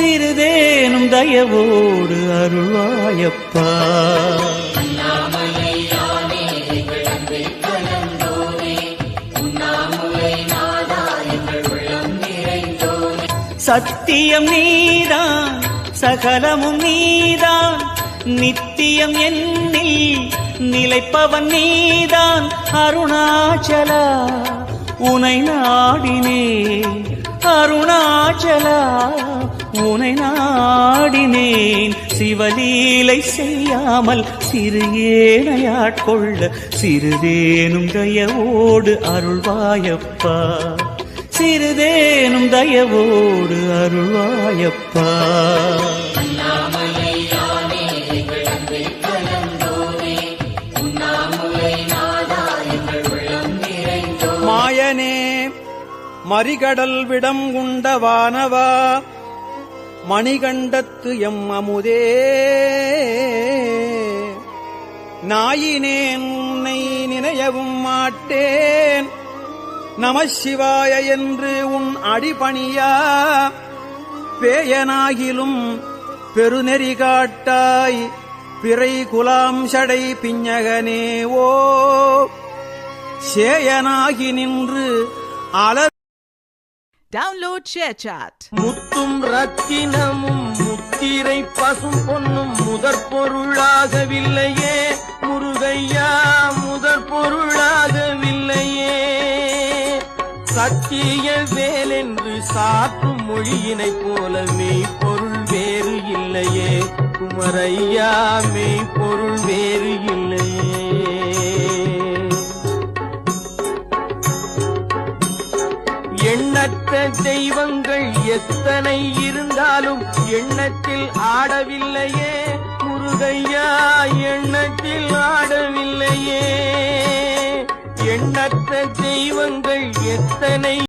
சிறிதேனும் தயவோடு அருள்வாயப்பா. சத்தியம் நீதான் சகலமும் நீதான் நித்தியம் என்னில் நிலைப்பவன் நீதான் அருணாச்சலா உனை நாடினே அருணாச்சலா. உனை நாடினேன். சிவலீலை செய்யாமல் சிறு ஏனையாட்கொள்ள சிறிதேனும் தயவோடு அருள்வாயப்பா. சிறிதேனும் தயவோடு அருள்வாயப்பா. மாயனே மறிகடல் விடம் உண்ட வானவா மணிகண்டத்து எம் அமுதே. நாயினேன் உன்னை நினையவும் மாட்டேன். நமசிவாய என்று உன் அடிபணியா. பேயனாகிலும் பெருநெறி காட்டாய். பிறை குலாம் சடை பிஞகனே ஓ சேயனாகி நின்று அலர் டவுன்லோட் ஷேர் சாட் முத்தும் ரத்தினமும் முத்திரை பசும் பொன்னும் முதற் பொருளாகவில்லையே. முருகையா முதற் பொருளாகவில்லையே. சத்திய வேலென்று சாற்றும் மொழியினை போல மெய்ப்பொருள் வேறு இல்லையே. குமரையா மெய்ப்பொருள் வேறு எண்ணற்ற தெய்வங்கள் எத்தனை இருந்தாலும் எண்ணத்தில் ஆடவில்லையே. முருகையா எண்ணத்தில் ஆடவில்லையே. எண்ணற்ற தெய்வங்கள் எத்தனை